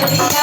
Hallelujah.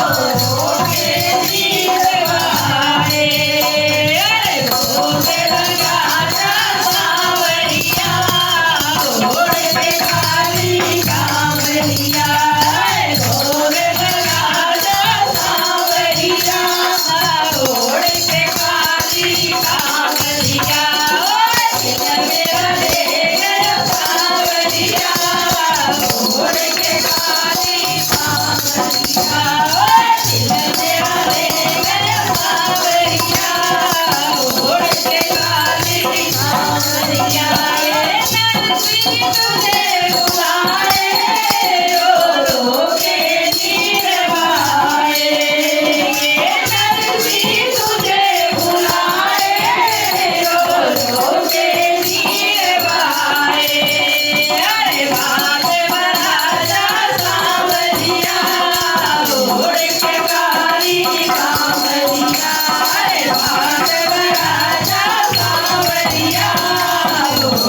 Oh, Yeah.